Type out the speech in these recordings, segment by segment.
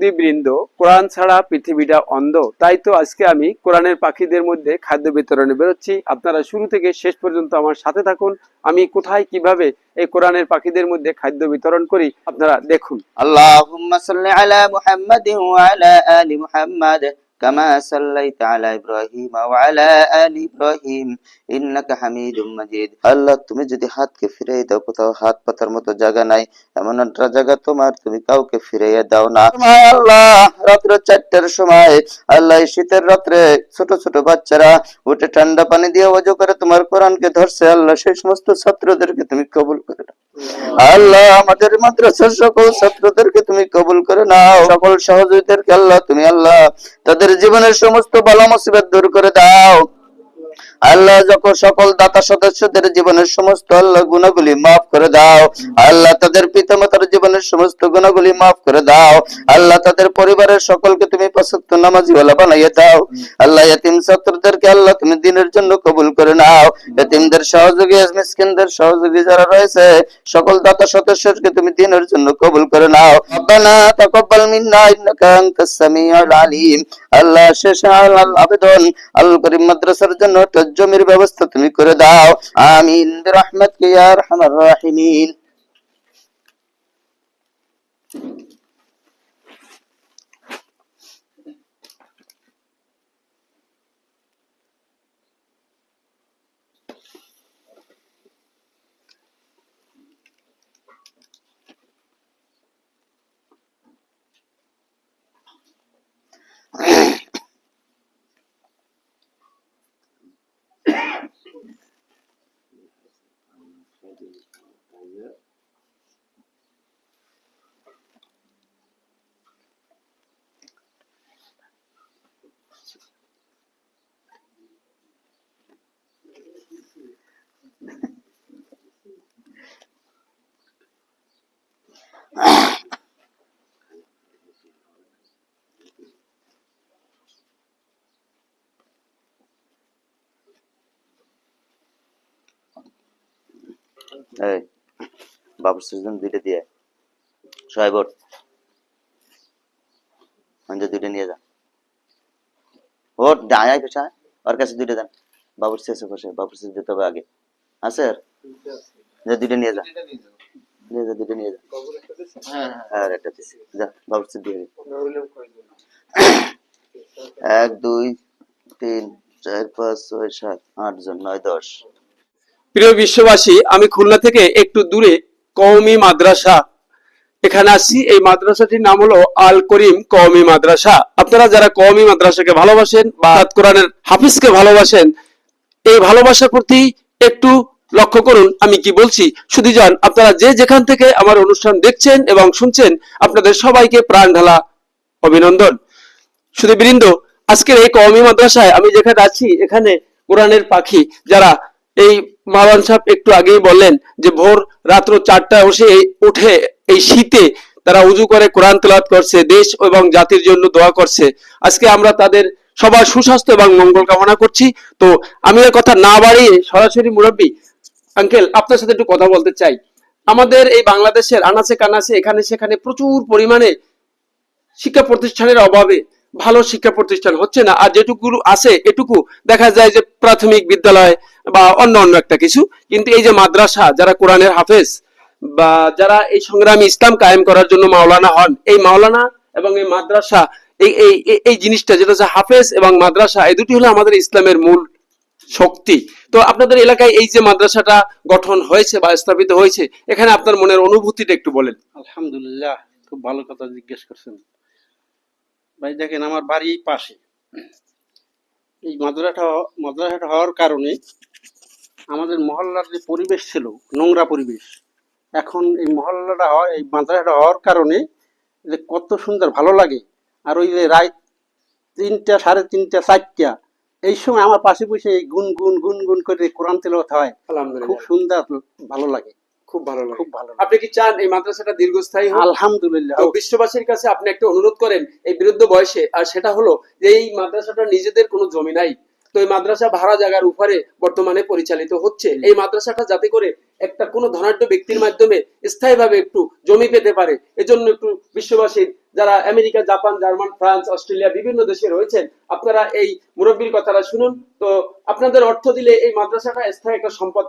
সুদীবৃন্দ কোরআন ছাড়া পৃথিবীটা অন্ধ। তাই তো আজকে আমি কোরআনের পাখিদের মধ্যে খাদ্য বিতরণে বেরোচ্ছি। আপনারা শুরু থেকে শেষ পর্যন্ত আমার সাথে থাকুন। আমি কোথায়, কীভাবে এই কোরআনের পাখিদের মধ্যে খাদ্য বিতরণ করি, আপনারা দেখুন। আল্লাহ صل على محمد وعلى آل محمد كما صليت على إبراهيم وعلى آل إبراهيم إنك حميد مجيد আল্লাহ তুমি যদি হাতকে ফিরিয়ে দাও কোথাও হাত পাতার মতো জায়গা নাই এমন একটা জায়গা তোমার তুমি কাউকে ফিরিয়ে দাও না সময় আল্লাহ রাত্র চারটার সময় আল্লাহ এই শীতের রাত্রে ছোট ছোট বাচ্চারা উঠে ঠান্ডা পানি দিয়ে অজু করে তোমার কোরআনকে ধরছে আল্লাহ সেই সমস্ত ছাত্রদেরকে তুমি কবুল করে নাও আল্লাহ, আমাদের মাদ্রাসার সকল ছাত্রদেরকে তুমি কবুল করে নাও। সকল সহযোগীদেরকে আল্লাহ, তুমি আল্লাহ, তাদের জীবনের সমস্ত বালা মুসিবত দূর করে দাও। আল্লাহ যখন সকল দাতা সদস্যদের জীবনের সমস্ত আল্লাহ গুণাগুলি মাফ করে দাও, আল্লাহ তাদের পিতামাতার জীবনের সমস্ত গুণাগুলি মাফ করে দাও, আল্লাহ তাদের পরিবারের সকলকে তুমি পছন্দ নামাজি ওলা বানাইয়ে দাও, আল্লাহ ইয়াতিম ছাত্রদেরকে আল্লাহ তুমি দিনের জন্য কবুল করে নাও ইয়াতিমদের সহযোগী, মিসকিনদের সহযোগী যারা রয়েছে, সকল দাতা সদস্যকে তুমি দিনের জন্য কবুল করে নাও। রব্বানা তাকাব্বাল মিন্না ইন্নাকা আনতাস সামিউল আলিম। আল্লাহ শেষ আল আবেদন আল করিম মাদ্রাসার জন্য জমির ব্যবস্থা তুমি করে দাও। আমিন রহমত কে আর রাহিমিন। বাবুর সিজন দুইটা দিয়ে। সোহাইব ওঠ। মঞ্জু দুইটা নিয়ে যা ওর ডায় পেছা ওর কাছে দুইটা দেন। বাবুর শেষে বসে, বাবুর শেষ দিতে হবে আগে। আছে আর যা দুইটা নিয়ে যা নিয়ে যা, দুইটা নিয়ে যা। হ্যাঁ এক, দুই, তিন, চার, পাঁচ, ছয়, সাত, আট জন নয়, দশ। প্রিয় বিশ্ববাসী, আমি খুলনা থেকে একটু দূরে কওমি মাদ্রাসা। এখানে আসছি। এই মাদ্রাসাটির নাম হলো আল করিম কওমি মাদ্রাসা। আপনারা যারা কওমি মাদ্রাসাকে ভালোবাসেন বা কোরআনের হাফিজকে ভালোবাসেন, এই ভালোবাসার প্রতি একটু লক্ষ্য করুন, আমি কি বলছি? যান আপনারা যে যেখান থেকে আমার অনুষ্ঠান দেখছেন এবং শুনছেন, আপনাদের সবাইকে প্রাণ ঢালা অভিনন্দন। শুধু বৃন্দ, আজকের এই কওমি মাদ্রাসায় আমি যেখানে আছি, এখানে কোরআনের পাখি, যারা এই মাওলান সাহেব একটু আগেই বললেন যে ভোর রাত্র চারটায় বসে উঠে এই শীতে তারা উজু করে কোরআন তেলাওয়াত করছে, দেশ এবং জাতির জন্য দোয়া করছে। আজকে আমরা তাদের সবার সুস্বাস্থ্য এবং মঙ্গল কামনা করছি। তো আমি এর কথা না বাড়িয়ে সরাসরি মুরব্বী, আঙ্কেল, আপনার সাথে একটু কথা বলতে চাই। আমাদের এই বাংলাদেশের আনাচে কানাচে এখানে সেখানে প্রচুর পরিমাণে শিক্ষা প্রতিষ্ঠানের অভাবে ভালো শিক্ষা প্রতিষ্ঠান হচ্ছে না। আর যেটুকু আছে এটুকু দেখা যায় যে প্রাথমিক বিদ্যালয় বা অন্য অন্য একটা কিছু। কিন্তু এই যে মাদ্রাসা, যারা কোরআনের হাফেজ বা যারা এই সংগ্রামী ইসলাম কায়েম করার জন্য মাওলানা হন, এই মাওলানা এবং এই মাদ্রাসা, এই এই, এই- জিনিসটা যেটা হচ্ছে হাফেজ এবং মাদ্রাসা, এই দুটি হলো আমাদের ইসলামের মূল শক্তি। তো আপনাদের এলাকায় এই যে মাদ্রাসাটা গঠন হয়েছে বা স্থাপিত হয়েছে, এখানে আপনার মনের অনুভূতিটা একটু বলেন। আলহামদুলিল্লাহ, খুব ভালো কথা জিজ্ঞেস করছেন। ভাই, দেখেন আমার বাড়ি পাশে এই মাদ্রাসাটা মাদ্রাসাটা হওয়ার কারণে আমাদের মহল্লার যে পরিবেশ ছিল নোংরা পরিবেশ এখন এই মহল্লাটা হয় এই মাদ্রাসাটা হওয়ার কারণে যে কত সুন্দর ভালো লাগে। আর ওই যে রাত তিনটা সাড়ে তিনটা চারটা এই সময় আমার পাশে বসে গুন গুন গুন গুন করে কোরআন তেলাওয়াত হয়। খুব সুন্দর ভালো লাগে। খুব ভালো লাগে। খুব ভালো আপনি কি চান এই মাদ্রাসাটা দীর্ঘস্থায়ী হোক? আলহামদুলিল্লাহ। তো বিশ্ববাসীর কাছে আপনি একটা অনুরোধ করেন এই বিরুদ্ধ বয়সে আর সেটা হলো যে এই মাদ্রাসাটা নিজেদের কোনো জমি নাই। তো এই মাদ্রাসা ভাড়া জায়গার উপরে বর্তমানে পরিচালিত হচ্ছে। এই মাদ্রাসাটা যাতে করে একটা কোনো ধনাঢ্য ব্যক্তির মাধ্যমে স্থায়ীভাবে একটু জমি পেতে পারে এজন্য একটু বিশ্ববাসীর যারা America Japan German France Australia বিভিন্ন দেশে রয়েছেন আপনারা এই মুরব্বীর কথাটা শুনুন। তো আপনাদের অর্থ দিলে এই মাদ্রাসাটা স্থায়ী একটা সম্পদ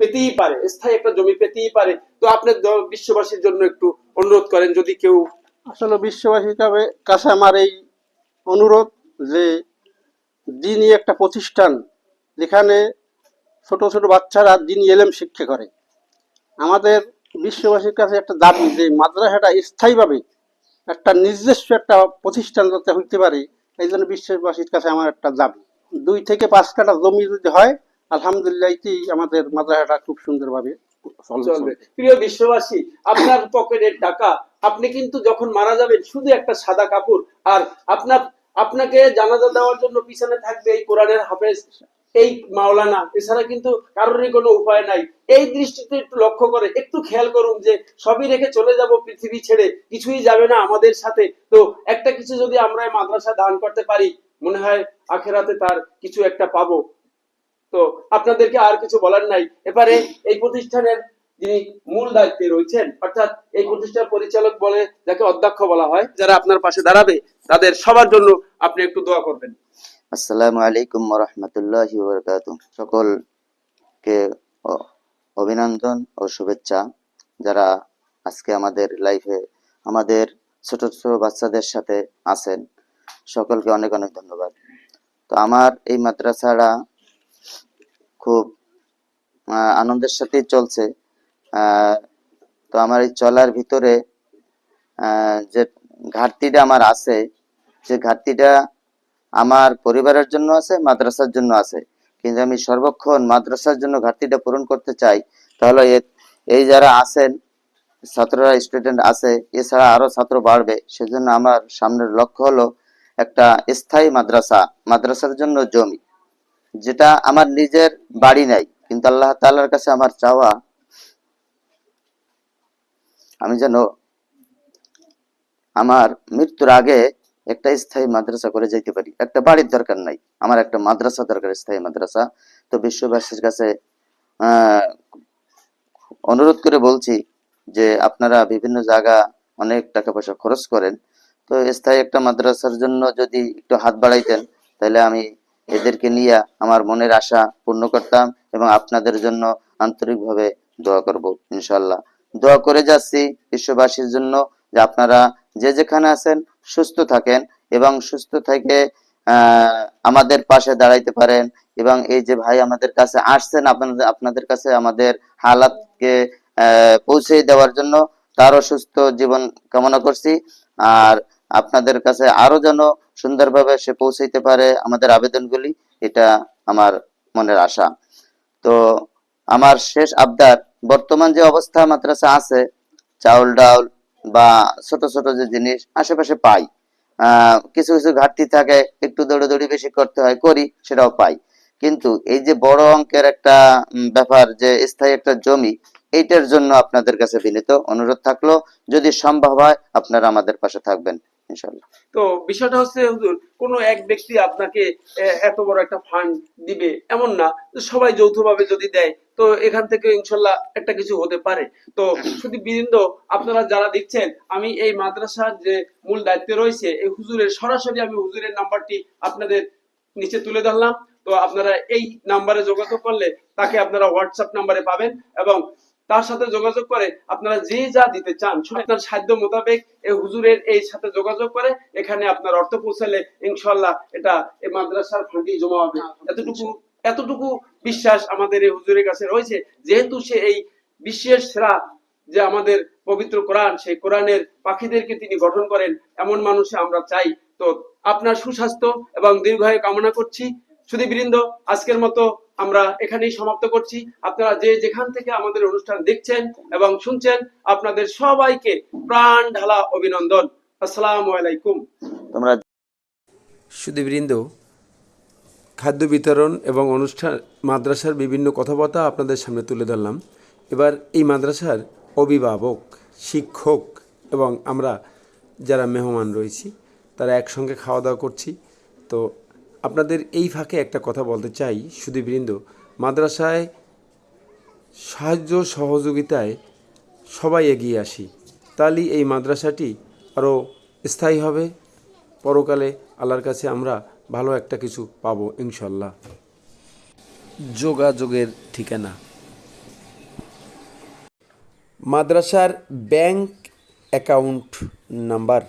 পেতেই পারে স্থায়ী একটা জমি পেতেই পারে। তো আপনার বিশ্ববাসীর জন্য একটু অনুরোধ করেন যদি কেউ আসলে বিশ্ববাসী কাবে- কাছে আমার এই অনুরোধ যে দিনই একটা প্রতিষ্ঠান যেখানে ছোট ছোট বাচ্চারা দিনই এলেম শিক্ষা করে। আমাদের বিশ্ববাসীর কাছে একটা দাবি যে মাদ্রাসাটা স্থায়ীভাবে একটা নিজস্ব একটা প্রতিষ্ঠান যাতে হইতে পারে, এই জন্য বিশ্ববাসীর কাছে আমার একটা দাবি। দুই থেকে পাঁচ কাটা জমি যদি হয়, আলহামদুলিল্লাহ এতেই আমাদের মাদ্রাসাটা খুব সুন্দরভাবে প্রিয় বিশ্ববাসী, আপনার পকেটের টাকা, আপনি কিন্তু যখন মারা যাবেন, শুধু একটা সাদা কাপড়, আর আপনার আপনাকে জানাজা দেওয়ার জন্য পিছনে থাকবে এই কোরআনের হাফেজ, এই মাওলানা। এছাড়া কিন্তু কারোরই কোনো উপায় নাই। এই দৃষ্টিতে একটু লক্ষ্য করে, একটু খেয়াল করুন যে সবই রেখে চলে যাব পৃথিবী ছেড়ে, কিছুই যাবে না আমাদের সাথে। তো একটা কিছু যদি আমরা মাদ্রাসা দান করতে পারি, মনে হয় আখেরাতে তার কিছু একটা পাবো। তো আপনাদেরকে আর কিছু বলার নাই। এবারে এই প্রতিষ্ঠানের যিনি মূল দায়িত্বে রয়েছেন, অর্থাৎ এই প্রতিষ্ঠান পরিচালক বলে যাকে অধ্যক্ষ বলা হয়, যারা আপনার পাশে দাঁড়াবে, তাদের সবার জন্য আপনি একটু দোয়া করবেন। আসসালামু আলাইকুম রহমতুল্লাহি সকলকে অ- অভিনন্দন ও শুভেচ্ছা। যারা আজকে আমাদের লাইফে আমাদের ছোট ছোট বাচ্চাদের সাথে আছেন, সকলকে অনেক অনেক ধন্যবাদ। তো আমার এই মাদ্রাসাটা খুব আনন্দের সাথেই চলছে। তো আমার এই চলার ভিতরে যে ঘাটতিটা আমার আছে যে ঘাটতিটা আমার পরিবারের জন্য আছে, মাদ্রাসার জন্য আছে। কিন্তু আমি সর্বক্ষণ মাদ্রাসার জন্য ঘাটতিটা পূরণ করতে চাই, তাহলে এই যারা আছেন, ছাত্ররা স্টুডেন্ট আছে, এছাড়া আরও ছাত্র বাড়বে। সেজন্য আমার সামনের লক্ষ্য হলো একটা স্থায়ী মাদ্রাসা, মাদ্রাসার জন্য জমি, যেটা আমার নিজের বাড়ি নাই, কিন্তু আল্লাহ তাআলার কাছে আমার চাওয়া আমি যেন আমার মৃত্যুর আগে একটা স্থায়ী মাদ্রাসা করে যেতে পারি। একটা বাড়ির দরকার নাই, আমার একটা মাদ্রাসা দরকার, স্থায়ী মাদ্রাসা। তো বিশ্ববাসীর কাছে অনুরোধ করে বলছি যে আপনারা বিভিন্ন জায়গা অনেক টাকা পয়সা খরচ করেন। তো স্থায়ী একটা মাদ্রাসার জন্য যদি একটু হাত বাড়াইতেন, তাহলে আমি এদেরকে নিয়ে আমার মনের আশা পূর্ণ করতাম এবং আপনাদের জন্য আন্তরিকভাবে দোয়া করব ইনশাল্লাহ দোয়া করে যাচ্ছি বিশ্ববাসীর জন্য যে আপনারা যে যেখানে আছেন সুস্থ থাকেন এবং সুস্থ থেকে আমাদের পাশে দাঁড়াইতে পারেন এবং এই যে ভাই আমাদের কাছে আসছেন আপনাদের আপনাদের কাছে আমাদের হালাতকে পৌঁছে দেওয়ার জন্য তারও সুস্থ জীবন কামনা করছি। আর আপনাদের কাছে আরও যেন সুন্দরভাবে সে পৌঁছাইতে পারে আমাদের আবেদনগুলি, এটা আমার মনের আশা। তো আমার শেষ আবদার বর্তমান যে অবস্থা মাদ্রাসা আছে, চাউল ডাউল বা ছোট ছোট যে জিনিস আশেপাশে পাই। কিছু কিছু ঘাটতি থাকে, একটু দৌড়াদৌড়ি বেশি করতে হয়, করি, সেটাও পাই। কিন্তু এই যে বড় অঙ্কের একটা ব্যাপার যে স্থায়ী একটা জমি, এইটার জন্য আপনাদের কাছে বিনীত অনুরোধ থাকল, যদি সম্ভব হয় আপনারা আমাদের পাশে থাকবেন। তো বিষয়টা হচ্ছে, হুজুর, কোনো এক ব্যক্তি আপনাকে এত বড় একটা ফান্ড দিবে এমন না। সবাই যৌথভাবে যদি দেয়, তো এখান থেকে ইনশাল্লাহ একটা কিছু হতে পারে। তো শুধু আপনারা যারা দিচ্ছেন আমি এই মাদ্রাসার যে মূল দায়িত্বে রয়েছে, এই হুজুরের, সরাসরি আমি হুজুরের নাম্বারটি আপনাদের নিচে তুলে ধরলাম। তো আপনারা এই নাম্বারে যোগাযোগ করলে তাকে আপনারা হোয়াটসঅ্যাপ নাম্বারে পাবেন এবং তার সাথে যোগাযোগ করে আপনারা যে যা দিতে চান আপনার সাধ্য মোতাবেক এই হুজুরের এই সাথে যোগাযোগ করে এখানে আপনার অর্থ পৌঁছালে ইনশাল্লাহ এটা এই মাদ্রাসার ফান্ডি জমা হবে। এতটুকু এতটুকু বিশ্বাস আমাদের এই হুজুরের কাছে রয়েছে। যেহেতু সে এই বিশ্বের সেরা যে আমাদের পবিত্র কোরআন, সেই কোরআনের পাখিদেরকে তিনি গঠন করেন, এমন মানুষে আমরা চাই। তো আপনার সুস্বাস্থ্য এবং দীর্ঘায়ু কামনা করছি। শুধু বৃন্দ আজকের মতো আমরা এখানেই সমাপ্ত করছি। আপনারা যে যেখান থেকে আমাদের অনুষ্ঠান দেখছেন এবং শুনছেন আপনাদের সবাইকে প্রাণ ঢালা অভিনন্দন। আসসালামু আলাইকুম। তোমরা সুদীবৃন্দ খাদ্য বিতরণ এবং অনুষ্ঠান মাদ্রাসার বিভিন্ন কথাবার্তা আপনাদের সামনে তুলে ধরলাম। এবার এই মাদ্রাসার অভিভাবক শিক্ষক এবং আমরা যারা মেহমান রয়েছি তারা একসঙ্গে খাওয়া দাওয়া করছি। তো আপনাদের এই ফাঁকে একটা কথা বলতে চাই সুদীবৃন্দ মাদ্রাসায় সাহায্য সহযোগিতায় সবাই এগিয়ে আসি। তাহলেই এই মাদ্রাসাটি আরও স্থায়ী হবে। পরকালে আল্লাহর কাছে আমরা ভালো একটা কিছু পাব ইনশাল্লাহ যোগাযোগের ঠিকানা। মাদ্রাসার ব্যাংক অ্যাকাউন্ট নাম্বার।